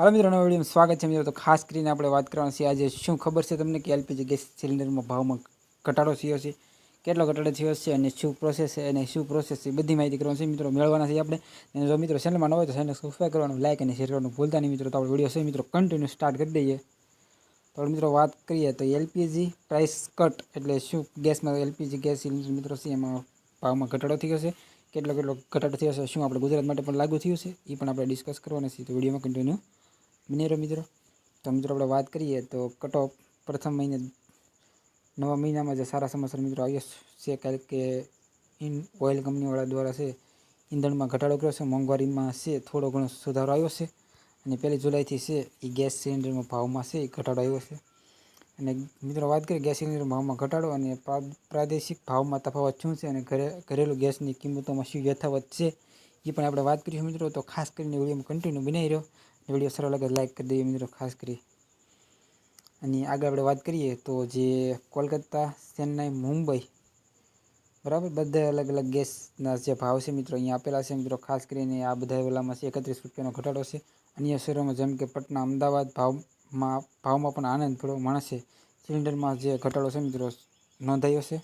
હાલો મિત્રો, નવા વિડીયોમાં સ્વાગત છે. મિત્રો, તો ખાસ કરીને આપણે વાત કરવાની છે આજે શું ખબર છે તમને કે એલપીજી ગેસ સિલિન્ડરમાં ભાવમાં ઘટાડો થયો છે? કેટલો ઘટાડો થયો છે અને શું પ્રોસેસ છે અને શું પ્રોસેસ છે? બધી માહિતી કરવાની છે. મિત્રો, મેળવવાના છે આપણે. અને જો મિત્રો ચેનલમાં ન હોય તો ચેનલ સબસ્ક્રાઈબ કરવાનું લાઈક અને શેર કરવાનું ભૂલતા નહીં. મિત્રો, તો આપણે વીડિયો છે. મિત્રો કન્ટિન્યુ સ્ટાર્ટ કરી દઈએ. તો મિત્રો, વાત કરીએ તો એલપીજી પ્રાઇસ કટ એટલે શું ગેસમાં એલપીજી ગેસ સિલિન્ડર મિત્રો છે, એમાં ભાવમાં ઘટાડો થયો છે. કેટલો કેટલો ઘટાડો થયો છે, શું આપણે ગુજરાત માટે પણ લાગુ થયું છે, એ પણ આપણે ડિસ્કસ કરવાના છે તો વિડીયોમાં કન્ટિન્યુ રહ્યો મિત્રો, તો મિત્રો આપણે વાત કરીએ તો કટ પ્રથમ મહિને નવા મહિનામાં જે સારા સમાચાર મિત્રો આવ્યો છે કારણ કે ઇન ઓઇલ કંપનીવાળા દ્વારા છે ઈંધણમાં ઘટાડો કર્યો છે, મોંઘવારીમાં છે થોડો ઘણો સુધારો આવ્યો છે અને પહેલી જુલાઈથી છે એ ગેસ સિલિન્ડરમાં ભાવમાં છે એ ઘટાડો આવ્યો છે. અને મિત્રો વાત કરીએ ગેસ સિલિન્ડર ભાવમાં ઘટાડો અને પ્રાદેશિક ભાવમાં તફાવત શું છે અને ઘરે, ઘરેલું ગેસની કિંમતોમાં શું યથાવત છે એ પણ આપણે વાત કરીશું મિત્રો. તો ખાસ કરીને વિડીયોમાં કન્ટિન્યુ બનાવી રહ્યો. વીડિયો સારો લાગે લાઈક કરી દઈએ મિત્રો, ખાસ કરી. અને આગળ આપણે વાત કરીએ તો જે કોલકાતા, ચેન્નાઈ, મુંબઈ, બરાબર? બધા અલગ અલગ ગેસના જે ભાવ છે મિત્રો, અહીંયા આપેલા છે મિત્રો, ખાસ કરીને આ બધા ઓલામાં છે, એકત્રીસ રૂપિયાનો ઘટાડો છે. અન્ય શહેરોમાં જેમ કે પટના, અમદાવાદ, ભાવમાં ભાવમાં પણ આનંદ થોડો માણસે સિલિન્ડરમાં જે ઘટાડો છે મિત્રો, નોંધાયો છે.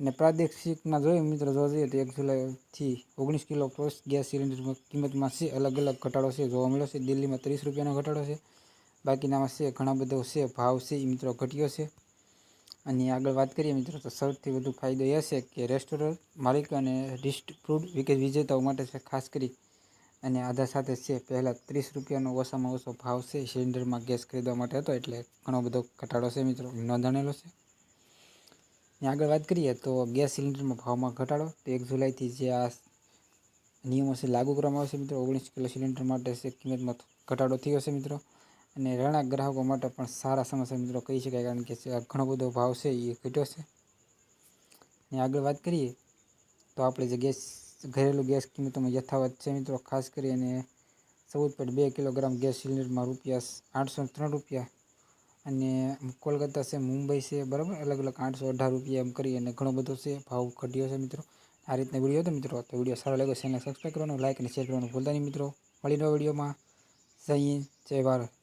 અને પ્રાદેશિકના જોઈએ મિત્રો જોવા જઈએ તો એક જુલાઈથી ઓગણીસ કિલો પ્લસ ગેસ સિલિન્ડરમાં કિંમતમાં છે અલગ અલગ ઘટાડો છે, જોવા મળ્યો છે. દિલ્હીમાં ત્રીસ રૂપિયાનો ઘટાડો છે. બાકીનામાં છે ઘણા બધો છે, ભાવ છે એ મિત્રો ઘટ્યો છે. અને આગળ વાત કરીએ મિત્રો તો સૌથી વધુ ફાયદો એ છે કે રેસ્ટોરન્ટ માલિક અને ડિસ્ટ ફૂડ વિકેટ વિજેતાઓ માટે છે ખાસ કરી અને આધાર સાથે છે પહેલાં ત્રીસ રૂપિયાનો ઓછામાં ઓછો ભાવ છે સિલિન્ડરમાં ગેસ ખરીદવા માટે હતો એટલે ઘણો બધો ઘટાડો છે મિત્રો, નોંધાણેલો છે. આગળ વાત કરીએ તો ગેસ સિલિન્ડરમાં ભાવમાં ઘટાડો. તો એક જુલાઈથી જે આ નિયમો છે લાગુ કરવામાં આવશે મિત્રો, ઓગણીસ કિલો સિલિન્ડર માટે છે કિંમતમાં ઘટાડો થયો છે મિત્રો. અને રહેણાંક ગ્રાહકો માટે પણ સારા સમાચાર મિત્રો કહી શકાય, કારણ કે ઘણો બધો ભાવ છે, એ ઘટ્યો છે. અને આગળ વાત કરીએ તો આપણે જે ગેસ, ઘરેલું ગેસ કિંમતોમાં યથાવત છે મિત્રો, ખાસ કરીને ચૌદ પોઈન્ટ બે કિલોગ્રામ ગેસ સિલિન્ડરમાં રૂપિયા આઠસો ત્રણ રૂપિયા અને કોલકાતા છે, મુંબઈ છે, બરાબર? અલગ અલગ આઠસો અઢાર રૂપિયા એમ કરી અને ઘણો બધો છે, ભાવ ઘટ્યો છે મિત્રો. આ રીતના વીડિયો હતો મિત્રો. તો વીડિયો સારો લાગ્યો ચેનલ સબસ્ક્રાઈબ કરવાનું લાઈક અને શેર કરવાનું ભૂલતા નહીં મિત્રો. મળી રહ્યો વિડીયોમાં જય હિન્દ, જય ભારત.